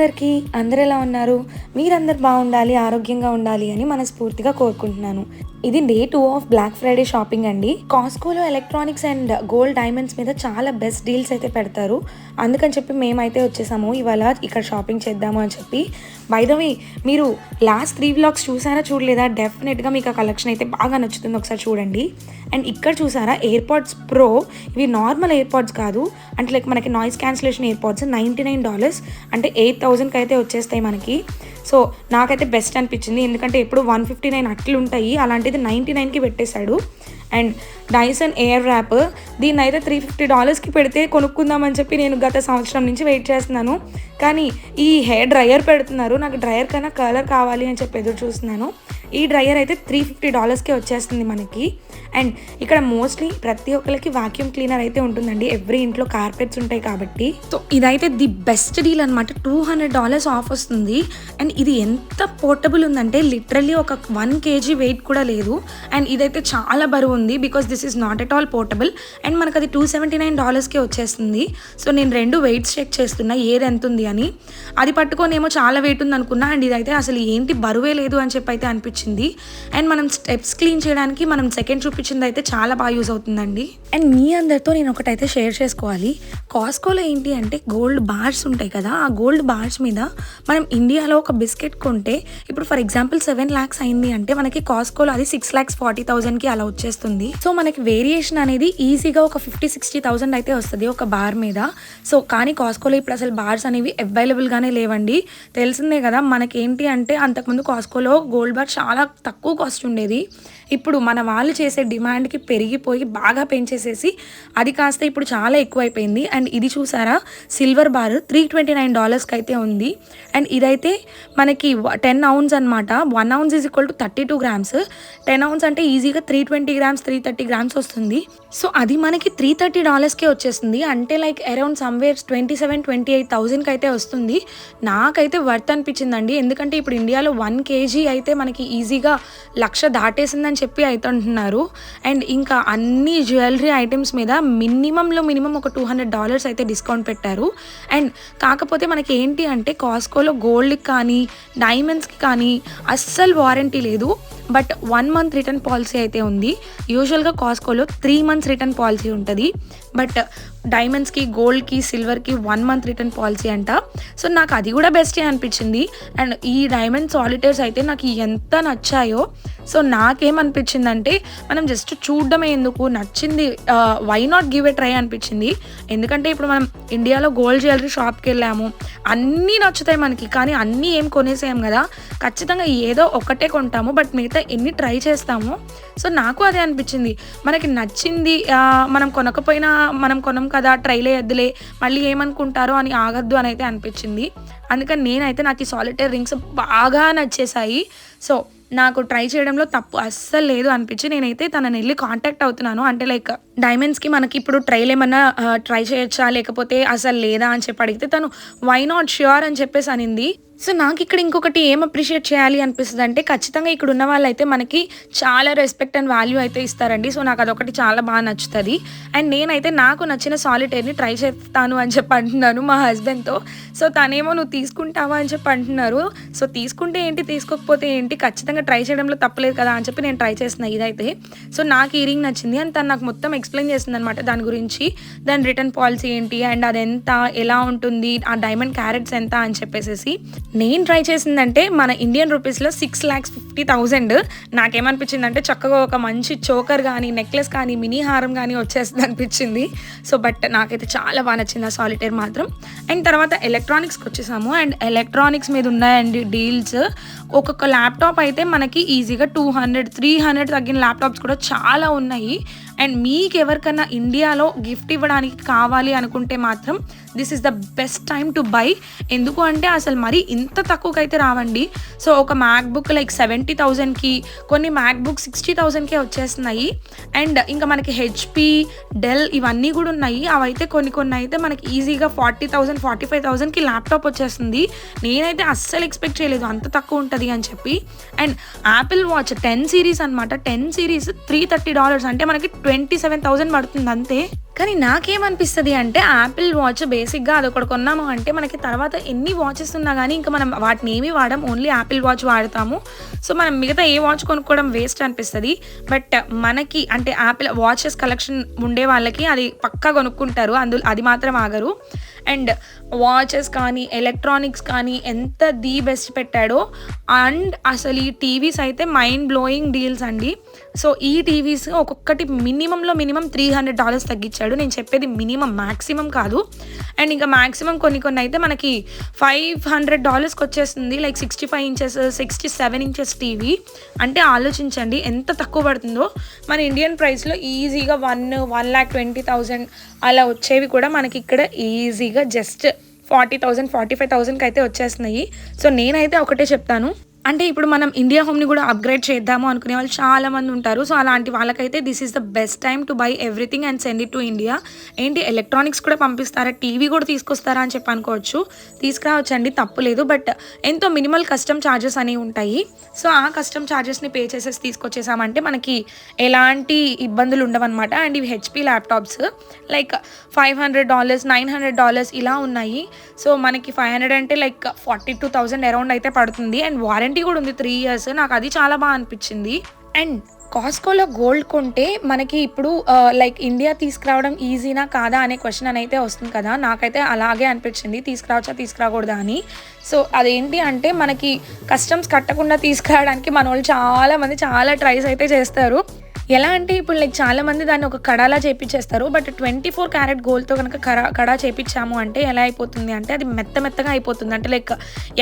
అందరికీ అందరు ఎలా ఉన్నారు? మీరందరు బాగుండాలి ఆరోగ్యంగా ఉండాలి అని మనస్ఫూర్తిగా కోరుకుంటున్నాను. ఇది day two of black Friday shopping అండి. కాస్కోలో ఎలక్ట్రానిక్స్ అండ్ గోల్డ్ డైమండ్స్ మీద చాలా బెస్ట్ డీల్స్ అయితే పెడతారు. అందుకని చెప్పి మేమైతే వచ్చేసాము. ఇవాళ ఇక్కడ షాపింగ్ చేద్దాము అని చెప్పి. బైదవి మీరు లాస్ట్ త్రీ బ్లాగ్స్ చూసారా చూడలేదా? డెఫినెట్గా మీకు ఆ కలెక్షన్ అయితే బాగా నచ్చుతుంది. ఒకసారి చూడండి. అండ్ ఇక్కడ చూసారా? ఎయిర్పాడ్స్ ప్రో ఇవి నార్మల్ ఎయిర్పాడ్స్ కాదు. అంటే లైక్ మనకి noise cancellation AirPods ninety nine dollars. అంటే ఎయిట్ థౌజండ్కి అయితే వచ్చేస్తాయి మనకి. సో నాకైతే బెస్ట్ అనిపించింది. ఎందుకంటే ఎప్పుడు వన్ ఫిఫ్టీ నైన్ అట్లు ఉంటాయి. అలాంటిది నైంటీ నైన్కి పెట్టేశాడు. అండ్ డైసన్ ఎయిర్ ర్యాప్ దీన్ని అయితే త్రీ ఫిఫ్టీ డాలర్స్కి పెడితే కొనుక్కుందామని చెప్పి నేను గత సంవత్సరం నుంచి వెయిట్ చేస్తున్నాను. కానీ ఈ హెయిర్ డ్రయర్ పెడుతున్నారు. నాకు డ్రయర్ కన్నా కలర్ కావాలి అని చెప్పి ఎదురు చూస్తున్నాను. ఈ డ్రయర్ అయితే త్రీ ఫిఫ్టీ డాలర్స్కే వచ్చేస్తుంది మనకి. అండ్ ఇక్కడ మోస్ట్లీ ప్రతి ఒక్కరికి వాక్యూమ్ క్లీనర్ అయితే ఉంటుందండి. ఎవ్రీ ఇంట్లో కార్పెట్స్ ఉంటాయి కాబట్టి. సో ఇదైతే ది బెస్ట్ డీల్ అనమాట టూ హండ్రెడ్ డాలర్స్ ఆఫ్ వస్తుంది. అండ్ ఇది ఎంత పోర్టబుల్ ఉందంటే లిటరలీ ఒక వన్ కేజీ వెయిట్ కూడా లేదు. అండ్ ఇదైతే చాలా బరువు ఉంది because this is not at all portable and మనకు అది టూ సెవెంటీ నైన్ డాలర్స్కే వచ్చేస్తుంది. సో నేను రెండు వెయిట్స్ చెక్ చేస్తున్నా ఏది ఎంత ఉంది అని. అది పట్టుకొని ఏమో చాలా వెయిట్ ఉంది అనుకున్నా అండ్ ఇదైతే అసలు ఏంటి బరువే లేదు అని చెప్పి అయితే అనిపించింది అండ్ మనం స్టెప్స్ క్లీన్ చేయడానికి మనం సెకండ్ చూపించింది అయితే చాలా బాగా యూస్ అవుతుందండి. అండ్ మీ అందరితో నేను ఒకటైతే షేర్ చేసుకోవాలి. కాస్కోలో ఏంటి అంటే గోల్డ్ బార్స్ ఉంటాయి కదా ఆ గోల్డ్ బార్స్ మీద మనం ఇండియాలో ఒక బిస్కెట్ కొంటే ఇప్పుడు ఫర్ ఎగ్జాంపుల్ సెవెన్ ల్యాక్స్ అయింది అంటే మనకి కాస్కోలో అది సిక్స్ ల్యాక్స్ ఫార్టీ థౌసండ్కి అలా వచ్చేస్తుంది. సో మనకి వేరియేషన్ అనేది ఈజీగా ఒక ఫిఫ్టీ సిక్స్టీ థౌసండ్ అయితే వస్తుంది ఒక బార్ మీద. సో కానీ కాస్కోలో ఇప్పుడు అసలు బార్స్ అనేవి అవైలబుల్గానే లేవండి. తెలిసిందే కదా మనకేంటి అంటే అంతకుముందు కాస్కోలో గోల్డ్ బార్ చాలా తక్కువ కాస్ట్ ఉండేది. ఇప్పుడు మన వాళ్ళు చేసే డిమాండ్కి పెరిగిపోయి బాగా పెంచేసేసి అది కాస్త ఇప్పుడు చాలా ఎక్కువైపోయింది. అండ్ ఇది చూసారా? Silver bar three twenty nine డాలర్స్కి అయితే ఉంది. అండ్ ఇదైతే మనకి టెన్ అవున్స్ అనమాట one ounce is equal to thirty two grams ten ounce అంటే ఈజీగా three twenty grams three thirty grams వస్తుంది. సో అది మనకి త్రీ థర్టీ డాలర్స్కే వచ్చేస్తుంది. అంటే like around somewhere twenty seven twenty eight థౌజండ్కి అయితే వస్తుంది. నాకైతే వర్త్ అనిపించిందండి. ఎందుకంటే ఇప్పుడు ఇండియాలో వన్ కేజీ అయితే మనకి ఈజీగా లక్ష దాటేసిందని చెప్పి అయితే అంటున్నారు. అండ్ ఇంకా అన్ని జ్యువెలరీ ఐటమ్స్ మీద మినిమంలో మినిమం ఒక టూ హండ్రెడ్ డాలర్స్ అయితే డిస్కౌంట్ పెట్టారు. అండ్ కాకపోతే మనకి ఏంటి అంటే కాస్కోలో గోల్డ్కి కానీ డైమండ్స్కి కానీ అస్సలు వారంటీ లేదు. But one month return policy అయితే ఉంది. యూజువల్గా కాస్కోలో త్రీ మంత్స్ రిటర్న్ పాలసీ ఉంటుంది. బట్ డైమండ్స్కి గోల్డ్కి సిల్వర్కి వన్ మంత్ రిటర్న్ పాలసీ అంట. సో నాకు అది కూడా బెస్టే అనిపించింది. అండ్ ఈ డైమండ్ సాలిటర్స్ అయితే నాకు ఎంత నచ్చాయో సో నాకేమనిపించిందంటే మనం జస్ట్ చూడడమే ఎందుకు? నచ్చింది why not give a try అనిపించింది. ఎందుకంటే ఇప్పుడు మనం ఇండియాలో గోల్డ్ జ్యువెలరీ షాప్కి వెళ్ళాము అన్నీ నచ్చుతాయి మనకి కానీ అన్నీ ఏం కొనేసాం కదా? ఖచ్చితంగా ఏదో ఒకటే కొంటాము బట్ మిగతా ఎన్ని ట్రై చేస్తాము? సో నాకు అదే అనిపించింది. మనకి నచ్చింది మనం కొనకపోయినా మనం కొనం కదా ట్రైలే వద్దులే మళ్ళీ ఏమనుకుంటారో అని ఆగద్దు అని అయితే అనిపించింది. అందుకని నేనైతే నాకు ఈ సాలిటరీ రింగ్స్ బాగా నచ్చేసాయి సో నాకు ట్రై చేయడంలో తప్పు అస్సలు లేదు అనిపించి నేనైతే తనని వెళ్ళి కాంటాక్ట్ అవుతున్నాను. అంటే లైక్ డైమండ్స్కి మనకి ఇప్పుడు ట్రైల్ ఏమన్నా ట్రై చేయొచ్చా లేకపోతే అసలు లేదా అని చెప్పి అడిగితే తను వై నాట్ ష్యూర్ అని చెప్పేసి అనింది. సో నాకు ఇక్కడ ఇంకొకటి ఏం అప్రిషియేట్ చేయాలి అనిపిస్తుంది అంటే ఖచ్చితంగా ఇక్కడ ఉన్న వాళ్ళైతే మనకి చాలా రెస్పెక్ట్ అండ్ వాల్యూ అయితే ఇస్తారండి. సో నాకు అదొకటి చాలా బాగా నచ్చుతుంది. అండ్ నేనైతే నాకు నచ్చిన సాలిటేర్ని ట్రై చేస్తాను అని చెప్పి అంటున్నాను మా హస్బెండ్తో సో తనేమో నువ్వు తీసుకుంటావా అని చెప్పి అంటున్నారు. సో తీసుకుంటే ఏంటి తీసుకోకపోతే ఏంటి ఖచ్చితంగా ట్రై చేయడంలో తప్పలేదు కదా అని చెప్పి నేను ట్రై చేసిన ఇదైతే. సో నాకు ఈ రింగ్ నచ్చింది. అండ్ తను నాకు మొత్తం ఎక్స్ప్లెయిన్ చేసింది అనమాట దాని గురించి. దాని రిటర్న్ పాలసీ ఏంటి? అండ్ అది ఎంత ఎలా ఉంటుంది? ఆ డైమండ్ క్యారెట్స్ ఎంత? అని చెప్పేసి నేను ట్రై చేసిందంటే మన ఇండియన్ రూపీస్లో సిక్స్ ల్యాక్స్ ఫిఫ్టీ థౌజండ్ నాకేమనిపించిందంటే చక్కగా ఒక మంచి చోకర్ కానీ నెక్లెస్ కానీ మినీ హారం కానీ వచ్చేస్తుంది అనిపించింది. సో బట్ నాకైతే చాలా బాగా నచ్చింది ఆ సాలిటైర్ మాత్రం. అండ్ తర్వాత ఎలక్ట్రానిక్స్కి వచ్చేసాము. అండ్ ఎలక్ట్రానిక్స్ మీద ఉన్నాయండి డీల్స్ ఒక్కొక్క ల్యాప్టాప్ అయితే మనకి ఈజీగా టూ హండ్రెడ్ త్రీ హండ్రెడ్ తగ్గిన ల్యాప్టాప్స్ కూడా చాలా ఉన్నాయి. అండ్ మీకు ఎవరికన్నా ఇండియాలో గిఫ్ట్ ఇవ్వడానికి కావాలి అనుకుంటే మాత్రం this is the best time to buy ఎందుకు అంటే అసలు మరి ఇంత తక్కువకైతే రావండి. సో ఒక మ్యాక్బుక్ లైక్ సెవెంటీ థౌజండ్కి కొన్ని మ్యాక్బుక్ సిక్స్టీ థౌజండ్కే వచ్చేస్తున్నాయి. అండ్ ఇంకా మనకి హెచ్పి డెల్ ఇవన్నీ కూడా ఉన్నాయి. అవైతే కొన్ని కొన్ని అయితే మనకి ఈజీగా ఫార్టీ థౌజండ్ ఫార్టీ ఫైవ్ థౌజండ్కి ల్యాప్టాప్ వచ్చేస్తుంది. నేనైతే అస్సలు ఎక్స్పెక్ట్ చేయలేదు అంత తక్కువ ఉంటుంది అని చెప్పి. And Apple watch ten series అనమాట ten series three thirty dollars అంటే మనకి ట్వంటీ సెవెన్ థౌసండ్ పడుతుంది అంతే కానీ నాకేమనిపిస్తుంది అంటే యాపిల్ వాచ్ బేసిక్గా అది ఒకటి కొన్నాము అంటే మనకి తర్వాత ఎన్ని వాచెస్ ఉన్నా కానీ ఇంకా మనం వాటిని ఏమి వాడడం ఓన్లీ యాపిల్ వాచ్ వాడతాము. సో మనం మిగతా ఏ వాచ్ కొనుక్కోవడం వేస్ట్ అనిపిస్తుంది. బట్ మనకి అంటే యాపిల్ వాచెస్ కలెక్షన్ ఉండే వాళ్ళకి అది పక్కా కొనుక్కుంటారు అందులో అది మాత్రం ఆగరు. అండ్ వాచెస్ కానీ ఎలక్ట్రానిక్స్ కానీ ఎంత ది బెస్ట్ పెట్టాడో అండ్ అసలు ఈ టీవీస్ అయితే మైండ్ బ్లోయింగ్ డీల్స్ అండి. సో ఈ టీవీస్ ఒక్కొక్కటి మినిమంలో మినిమం త్రీ హండ్రెడ్ డాలర్స్ తగ్గించాడు. నేను చెప్పేది మినిమం మ్యాక్సిమం కాదు. అండ్ ఇంకా మ్యాక్సిమం కొన్ని కొన్ని అయితే మనకి ఫైవ్ హండ్రెడ్ డాలర్స్కి వచ్చేస్తుంది. Like sixty five inches sixty seven inches TV. అంటే ఆలోచించండి ఎంత తక్కువ పడుతుందో. మన ఇండియన్ ప్రైస్లో ఈజీగా one one lakh twenty thousand అలా వచ్చేవి కూడా మనకి ఇక్కడ ఈజీ ఫ్రీగా just forty thousand forty five థౌజండ్కి అయితే వచ్చేస్తున్నాయి. సో నేనైతే ఒకటే చెప్తాను. అంటే ఇప్పుడు మనం ఇండియా హోమ్ని కూడా అప్గ్రేడ్ చేద్దాము అనుకునే వాళ్ళు చాలామంది ఉంటారు. సో అలాంటి వాళ్ళకైతే this is the best time to buy everything and send it to India ఏంటి ఎలక్ట్రానిక్స్ కూడా పంపిస్తారా? టీవీ కూడా తీసుకొస్తారా అని చెప్పి అనుకోవచ్చు. తీసుకురావచ్చండి తప్పులేదు బట్ ఎంతో మినిమల్ కస్టమ్ ఛార్జెస్ అనేవి ఉంటాయి. సో ఆ కస్టమ్ ఛార్జెస్ని పే చేసేసి తీసుకొచ్చేసామంటే మనకి ఎలాంటి ఇబ్బందులు ఉండవన్నమాట. అండ్ ఇవి HP laptops like five hundred dollars nine hundred dollars ఇలా ఉన్నాయి. సో మనకి ఫైవ్ హండ్రెడ్ అంటే like forty two thousand around అయితే పడుతుంది. అండ్ వారెంట్ కూడా ఉంది త్రీ ఇయర్స్ నాకు అది చాలా బాగా అనిపించింది. అండ్ కాస్కోలో గోల్డ్ కొంటే మనకి ఇప్పుడు లైక్ ఇండియా తీసుకురావడం ఈజీనా కాదా అనే క్వశ్చన్ అనైతే అయితే వస్తుంది కదా. నాకైతే అలాగే అనిపించింది. తీసుకురావచ్చా తీసుకురాకూడదా అని. సో అదేంటి అంటే మనకి కస్టమ్స్ కట్టకుండా తీసుకురావడానికి మన వాళ్ళు చాలామంది చాలా ట్రైస్ అయితే చేస్తారు. ఎలా అంటే ఇప్పుడు లైక్ చాలా మంది దాన్ని ఒక కడాలా చేపించేస్తారు బట్ ట్వంటీ ఫోర్ క్యారెట్ గోల్డ్తో కనుక కడా కడా చేపించాము అంటే ఎలా అయిపోతుంది అంటే అది మెత్త మెత్తగా అయిపోతుంది. అంటే లైక్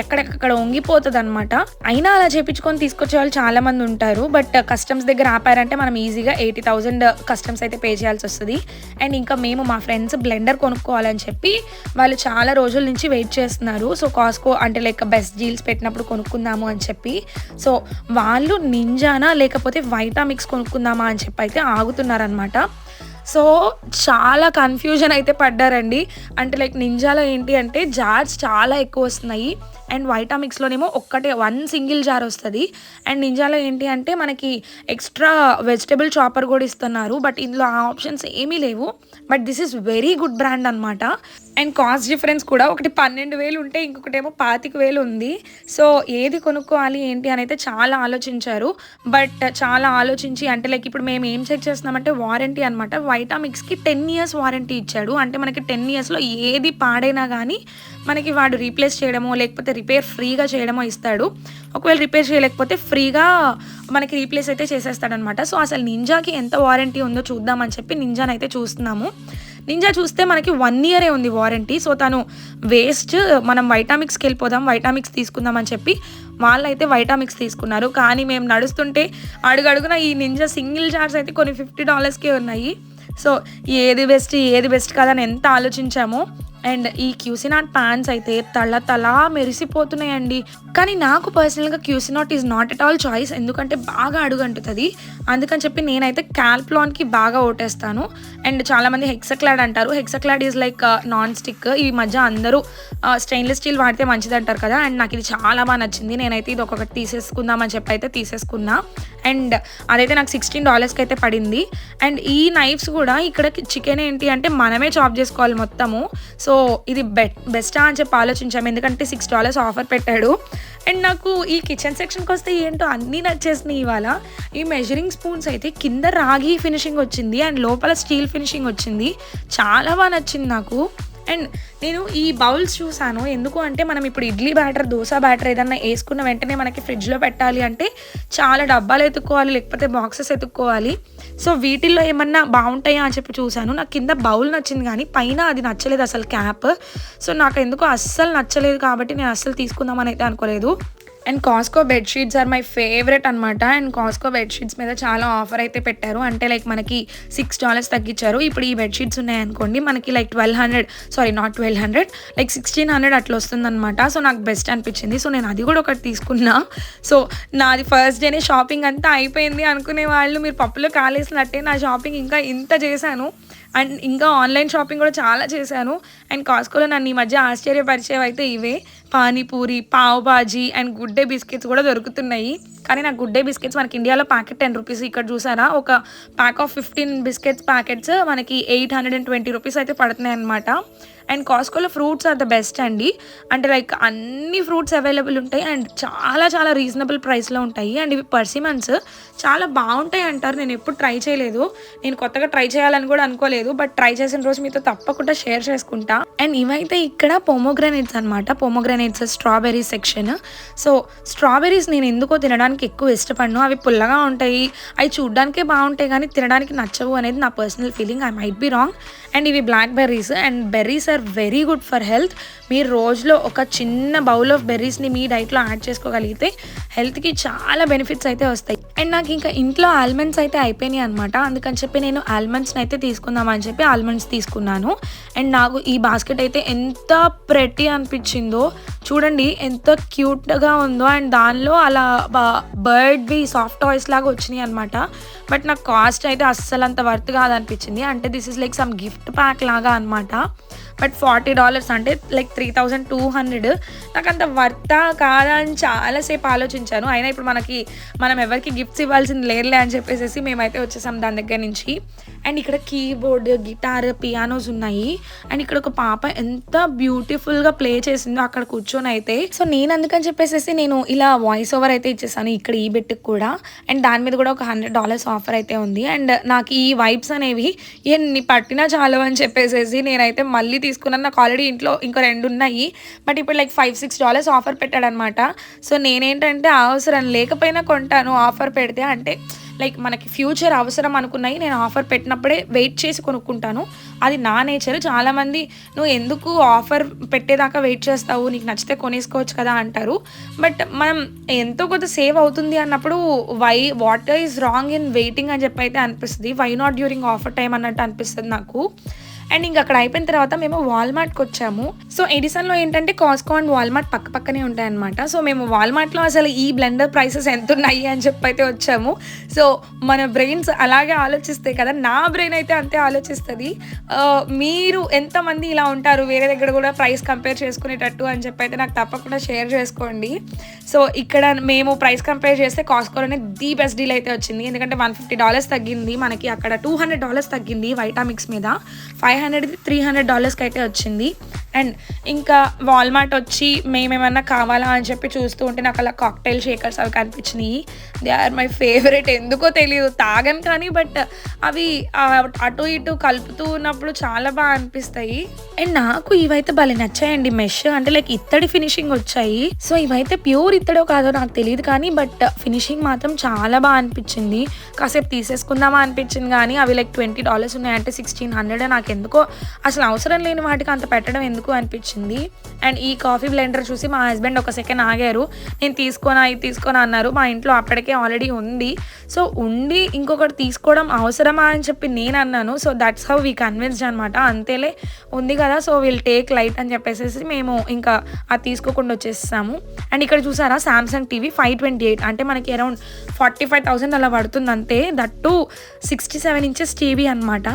ఎక్కడెక్కడ వంగిపోతుంది అనమాట అయినా అలా చేపించుకొని తీసుకొచ్చే వాళ్ళు చాలా మంది ఉంటారు. బట్ కస్టమ్స్ దగ్గర ఆపారంటే మనం ఈజీగా ఎయిటీ థౌసండ్ కస్టమ్స్ అయితే పే చేయాల్సి వస్తుంది. అండ్ ఇంకా మేము మా ఫ్రెండ్స్ బ్లెండర్ కొనుక్కోవాలని చెప్పి వాళ్ళు చాలా రోజుల నుంచి వెయిట్ చేస్తున్నారు. సో కాస్కో అంటే లైక్ బెస్ట్ డీల్స్ పెట్టినప్పుడు కొనుక్కుందాము అని చెప్పి. సో వాళ్ళు నింజానా లేకపోతే వైటామిక్స్ కొనుక్కుందాము అని చెప్పి అయితే ఆగుతున్నారనమాట సో చాలా కన్ఫ్యూజన్ అయితే పడ్డారండి. అంటే లైక్ నింజాలో ఏంటి అంటే జార్స్ చాలా ఎక్కువ వస్తున్నాయి. అండ్ వైటామిక్స్లోనేమో ఒక్కటే వన్ సింగిల్ జార్ వస్తుంది. అండ్ నింజాలో ఏంటి అంటే మనకి ఎక్స్ట్రా వెజిటబుల్ చాపర్ కూడా ఇస్తున్నారు. బట్ ఇందులో ఆ ఆప్షన్స్ ఏమీ లేవు. But this is very good brand అనమాట అండ్ కాస్ట్ డిఫరెన్స్ కూడా ఒకటి పన్నెండు వేలు ఉంటే ఇంకొకటేమో పాతిక వేలు ఉంది. సో ఏది కొనుక్కోవాలి ఏంటి అని అయితే చాలా ఆలోచించారు. బట్ చాలా ఆలోచించి అంటే లైక్ ఇప్పుడు మేము ఏం చెక్ చేస్తున్నామంటే వారంటీ అనమాట వైటామిక్స్కి టెన్ ఇయర్స్ వారంటీ ఇచ్చాడు. అంటే మనకి టెన్ ఇయర్స్లో ఏది పాడైనా కానీ మనకి వాడు రీప్లేస్ చేయడమో లేకపోతే రిపేర్ ఫ్రీగా చేయడమో ఇస్తాడు. ఒకవేళ రిపేర్ చేయలేకపోతే ఫ్రీగా మనకి రీప్లేస్ అయితే చేసేస్తాడనమాట. సో అసలు నింజాకి ఎంత వారంటీ ఉందో చూద్దామని చెప్పి నింజాని అయితే చూస్తున్నాము. నింజా చూస్తే మనకి వన్ ఇయరే ఉంది వారంటీ. సో తను వేస్ట్ మనం వైటామిక్స్కి వెళ్ళిపోదాం వైటామిక్స్ తీసుకుందాం అని చెప్పి వాళ్ళైతే వైటామిక్స్ తీసుకున్నారు. కానీ మేము నడుస్తుంటే అడుగడుగున ఈ నింజా సింగిల్ జార్స్ అయితే కొన్ని ఫిఫ్టీ డాలర్స్కే ఉన్నాయి. సో ఏది బెస్ట్ ఏది బెస్ట్ కాదని ఎంత ఆలోచించామో అండ్ ఈ క్యూసినాట్ ప్యాంట్స్ అయితే తల తల మెరిసిపోతున్నాయండి. కానీ నాకు పర్సనల్గా Cuisinart is not at all choice ఎందుకంటే బాగా అడుగంటుతుంది. అందుకని చెప్పి నేనైతే క్యాల్ప్లాన్కి బాగా ఓటేస్తాను. అండ్ చాలామంది హెక్సక్లాడ్ అంటారు. HexClad is like non stick ఈ మధ్య అందరూ స్టెయిన్లెస్ స్టీల్ వాడితే మంచిది అంటారు కదా. అండ్ నాకు ఇది చాలా బాగా నచ్చింది. నేనైతే ఇది ఒక్కొక్కటి తీసేసుకుందామని చెప్పి అయితే తీసేసుకున్నా. అండ్ అదైతే నాకు సిక్స్టీన్ డాలర్స్కి అయితే పడింది. అండ్ ఈ నైఫ్స్ కూడా ఇక్కడ చికెన్ ఏంటి అంటే మనమే చాప్ చేసుకోవాలి మొత్తము. సో ఇది బెట్ బెస్టా అని చెప్పి ఆలోచించాము ఎందుకంటే సిక్స్ డాలర్స్ ఆఫర్ పెట్టాడు. అండ్ నాకు ఈ కిచెన్ సెక్షన్కి వస్తే ఏంటో అన్నీ నచ్చేసినాయి ఇవాళ. ఈ మెజరింగ్ స్పూన్స్ అయితే కింద రాగి ఫినిషింగ్ వచ్చింది. అండ్ లోపల స్టీల్ ఫినిషింగ్ వచ్చింది. చాలా బాగా నచ్చింది నాకు. అండ్ నేను ఈ బౌల్స్ చూసాను. ఎందుకు అంటే మనం ఇప్పుడు ఇడ్లీ బ్యాటర్ దోశ బ్యాటర్ ఏదన్నా వేసుకున్న వెంటనే మనకి ఫ్రిడ్జ్లో పెట్టాలి అంటే చాలా డబ్బాలు ఎత్తుక్కోవాలి లేకపోతే బాక్సెస్ ఎత్తుక్కోవాలి. సో వీటిల్లో ఏమన్నా బాగుంటాయా అని చెప్పి చూశాను నాకు కింద బౌల్ నచ్చింది కానీ పైన అది నచ్చలేదు అసలు క్యాప్. సో నాకు ఎందుకు అస్సలు నచ్చలేదు కాబట్టి నేను అస్సలు తీసుకుందామని అయితే అనుకోలేదు. And Costco bedsheets are my favourite అనమాట అండ్ కాస్కో బెడ్షీట్స్ మీద చాలా ఆఫర్ అయితే పెట్టారు. అంటే లైక్ మనకి సిక్స్ డాలర్స్ తగ్గించారు. ఇప్పుడు ఈ బెడ్షీట్స్ ఉన్నాయనుకోండి మనకి like twelve hundred sorry not twelve hundred like sixteen hundred అట్లా వస్తుందన్నమాట. సో నాకు బెస్ట్ అనిపించింది. సో నేను అది కూడా ఒకటి తీసుకున్నా. సో నాది ఫస్ట్ డేనే షాపింగ్ అంతా అయిపోయింది అనుకునే వాళ్ళు మీరు పప్పులో కాలేసినట్టే నా షాపింగ్ ఇంకా ఇంత చేశాను. అండ్ ఇంకా ఆన్లైన్ షాపింగ్ కూడా చాలా చేశాను. అండ్ కాస్కోలో నన్ను ఈ మధ్య ఆశ్చర్యపరిచేవి అయితే ఇవే. Panipuri pav bhaji and Good Day biscuits కూడా దొరుకుతున్నాయి. కానీ నాకు గుడ్ డే బిస్కెట్స్ మనకి ఇండియాలో ప్యాకెట్ టెన్ రూపీస్ ఇక్కడ చూసారా? ఒక pack of fifteen biscuits packets మనకి eight hundred and twenty rupees అయితే పడుతున్నాయి అనమాట అండ్ కాస్కోలో ఫ్రూట్స్ ఆర్ ద బెస్ట్ అండి. అంటే లైక్ అన్ని ఫ్రూట్స్ అవైలబుల్ ఉంటాయి అండ్ చాలా చాలా రీజనబుల్ ప్రైస్లో ఉంటాయి. అండ్ ఇవి పర్సిమన్స్ చాలా బాగుంటాయి అంటారు. నేను ఎప్పుడు ట్రై చేయలేదు. నేను కొత్తగా ట్రై చేయాలని కూడా అనుకోలేదు. బట్ ట్రై చేసిన రోజు మీతో తప్పకుండా షేర్ చేసుకుంటా. అండ్ ఇవైతే ఇక్కడ పొమోగ్రానేట్స్ అనమాట pomegranates strawberry section so strawberries నేను ఎందుకో తినడానికి ఎక్కువ ఇష్టపడను. అవి పుల్లగా ఉంటాయి. అవి చూడడానికే బాగుంటాయి కానీ తినడానికి నచ్చవు అనేది నా personal feeling I might be wrong and ఇవి blackberries and berries are very good for health మీరు రోజులో ఒక చిన్న బౌల్ ఆఫ్ బెర్రీస్ని మీ డైట్లో యాడ్ చేసుకోగలిగితే హెల్త్కి చాలా బెనిఫిట్స్ అయితే వస్తాయి. అండ్ నాకు ఇంకా ఇంట్లో ఆల్మండ్స్ అయితే అయిపోయినాయి అనమాట అందుకని చెప్పి నేను ఆల్మండ్స్ని అయితే తీసుకుందామని చెప్పి ఆల్మండ్స్ తీసుకున్నాను. అండ్ నాకు ఈ బాస్కెట్ అయితే ఎంత ప్రెటీ అనిపించిందో. చూడండి ఎంత క్యూట్గా ఉందో. అండ్ దానిలో అలా బర్డ్వి సాఫ్ట్ టాయ్స్ లాగా వచ్చినాయి అనమాట బట్ నాకు కాస్ట్ అయితే అస్సలు అంత వర్త్ కాదనిపించింది. అంటే this is like some gift pack లాగా అనమాట బట్ ఫార్టీ డాలర్స్ అంటే like three thousand two hundred. నాకు అంత వర్తా కాదా అని చాలాసేపు ఆలోచించాను. అయినా ఇప్పుడు మనకి మనం ఎవరికి గిఫ్ట్స్ ఇవ్వాల్సింది లేదులే అని చెప్పేసి మేమైతే వచ్చేసాం దాని దగ్గర నుంచి. అండ్ ఇక్కడ కీబోర్డ్ గిటార్ పియానోస్ ఉన్నాయి. అండ్ ఇక్కడ ఒక పాప ఎంత బ్యూటిఫుల్గా ప్లే చేసిందో అక్కడ కూర్చొని అయితే. సో నేను అందుకని చెప్పేసి నేను ఇలా వాయిస్ ఓవర్ అయితే ఇచ్చేసాను ఇక్కడ ఈ బెట్కి కూడా. అండ్ దాని మీద కూడా ఒక హండ్రెడ్ డాలర్స్ ఆఫర్ అయితే ఉంది. అండ్ నాకు ఈ వైబ్స్ అనేవి ఎన్ని పట్టినా చాలు అని చెప్పేసి నేనైతే మళ్ళీ తీసుకున్నాను. నాకు ఆల్రెడీ ఇంట్లో ఇంకా రెండు ఉన్నాయి. బట్ ఇప్పుడు like five six dollars offer పెట్టాడనమాట. So నేనేంటంటే అవసరం లేకపోయినా కొంటాను ఆఫర్ పెడితే. అంటే లైక్ మనకి ఫ్యూచర్ అవసరం అనుకున్నాయి. నేను ఆఫర్ పెట్టినప్పుడే వెయిట్ చేసి కొనుక్కుంటాను. అది నా నేచర్ చాలామంది నువ్వు ఎందుకు ఆఫర్ పెట్టేదాకా వెయిట్ చేస్తావు? నీకు నచ్చితే కొనేసుకోవచ్చు కదా అంటారు. బట్ మనం ఎంతో కొంత సేవ్ అవుతుంది అన్నప్పుడు why what is wrong in waiting అని చెప్పి అయితే అనిపిస్తుంది. Why not during offer time అన్నట్టు అనిపిస్తుంది నాకు. అండ్ ఇంక అక్కడ అయిపోయిన తర్వాత మేము వాల్మార్ట్కి వచ్చాము. సో ఎడిసన్లో ఏంటంటే కాస్కో అండ్ వాల్మార్ట్ పక్క పక్కనే ఉంటాయన్నమాట. సో మేము వాల్మార్ట్లో అసలు ఈ బ్లెండర్ ప్రైసెస్ ఎంత ఉన్నాయి అని చెప్పి అయితే వచ్చాము. సో మన బ్రెయిన్స్ అలాగే ఆలోచిస్తాయి కదా. నా బ్రెయిన్ అయితే అంతే ఆలోచిస్తుంది. మీరు ఎంతమంది ఇలా ఉంటారు? వేరే దగ్గర కూడా ప్రైస్ కంపేర్ చేసుకునేటట్టు అని చెప్పి అయితే నాకు తప్పకుండా షేర్ చేసుకోండి. సో ఇక్కడ మేము ప్రైస్ కంపేర్ చేస్తే కాస్కోలోనే ది బెస్ట్ డీల్ అయితే వచ్చింది. ఎందుకంటే వన్ ఫిఫ్టీ డాలర్స్ తగ్గింది. మనకి అక్కడ టూ హండ్రెడ్ డాలర్స్ తగ్గింది వైటామిక్స్ మీద. ఫైవ్ హండ్రెడ్ త్రీ హండ్రెడ్ డాలర్స్కి అయితే వచ్చింది. అండ్ ఇంకా వాల్మార్ట్ వచ్చి మేమేమన్నా కావాలా అని చెప్పి చూస్తూ ఉంటే నాకు అలా కాక్టైల్ షేకర్స్ అవి కనిపించినాయి. దే ఆర్ మై ఫేవరెట్ ఎందుకో తెలియదు తాగాను కానీ బట్ అవి అటు ఇటు కలుపుతూ ఉన్నప్పుడు చాలా బాగా అనిపిస్తాయి. అండ్ నాకు ఇవైతే భలే నచ్చాయండి మెష్. అంటే లైక్ ఇత్తడి ఫినిషింగ్ వచ్చాయి. సో ఇవైతే ప్యూర్ ఇత్తడో కాదో నాకు తెలియదు కానీ బట్ ఫినిషింగ్ మాత్రం చాలా బాగా అనిపించింది. కాసేపు తీసేసుకుందామా అనిపించింది కానీ అవి లైక్ ట్వంటీ డాలర్స్ ఉన్నాయంటే సిక్స్టీన్ హండ్రెడ్ నాకు ఎందుకో అసలు అవసరం లేని వాటికి అంత పెట్టడం ఎందుకు ఎందుకు అనిపించింది? అండ్ ఈ కాఫీ బ్లెండర్ చూసి మా హస్బెండ్ ఒక సెకండ్ ఆగారు. నేను తీసుకోనా ఇది తీసుకోనా అన్నారు. మా ఇంట్లో అప్పటికే ఆల్రెడీ ఉంది. సో ఉండి ఇంకొకటి తీసుకోవడం అవసరమా అని చెప్పి నేను అన్నాను. So that's how we convinced అనమాట అంతేలే ఉంది కదా సో విల్ టేక్ లైట్ అని చెప్పేసి మేము ఇంకా అది తీసుకోకుండా వచ్చేసాము. అండ్ ఇక్కడ చూసారా Samsung TV five twenty eight అంటే మనకి అరౌండ్ ఫార్టీ ఫైవ్ థౌసండ్ అలా పడుతుంది అంతే that sixty seven inches TV అనమాట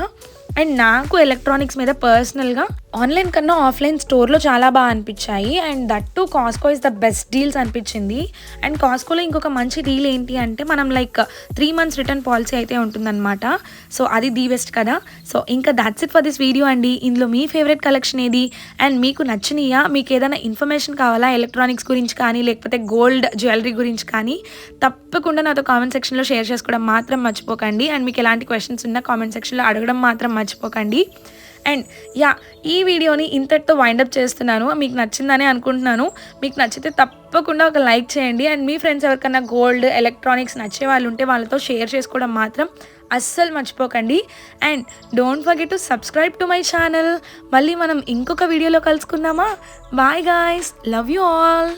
అండ్ నాకు ఎలక్ట్రానిక్స్ మీద పర్సనల్గా ఆన్లైన్ కన్నా ఆఫ్లైన్ స్టోర్లో చాలా బాగా అనిపించాయి. And that to Costco is the best deals అనిపించింది. అండ్ కాస్కోలో ఇంకొక మంచి డీల్ ఏంటి అంటే మనం like three months return policy అయితే ఉంటుందన్నమాట. సో అది ది బెస్ట్ కదా. సో ఇంకా that's it for this video అండి. ఇందులో మీ ఫేవరెట్ కలెక్షన్ ఏది? అండ్ మీకు నచ్చినయా? మీకు ఏదైనా ఇన్ఫర్మేషన్ కావాలా? ఎలక్ట్రానిక్స్ గురించి కానీ లేకపోతే గోల్డ్ జ్యువెలరీ గురించి కానీ తప్పకుండా నాతో కామెంట్ సెక్షన్లో షేర్ చేసుకోవడం మాత్రం మర్చిపోకండి. అండ్ మీకు ఎలాంటి క్వశ్చన్స్ ఉన్నా కామెంట్ సెక్షన్లో అడగడం మాత్రం మర్చిపోకండి. అండ్ యా ఈ వీడియోని ఇంతటితో వైండప్ చేస్తున్నాను. మీకు నచ్చిందని అనుకుంటున్నాను. మీకు నచ్చితే తప్పకుండా ఒక లైక్ చేయండి. అండ్ మీ ఫ్రెండ్స్ ఎవరికైనా గోల్డ్ ఎలక్ట్రానిక్స్ నచ్చే వాళ్ళు ఉంటే వాళ్ళతో షేర్ చేసుకోవడం మాత్రం అస్సలు మర్చిపోకండి. And don't forget to subscribe to my channel మళ్ళీ మనం ఇంకొక వీడియోలో కలుసుకుందామా? Bye guys love you all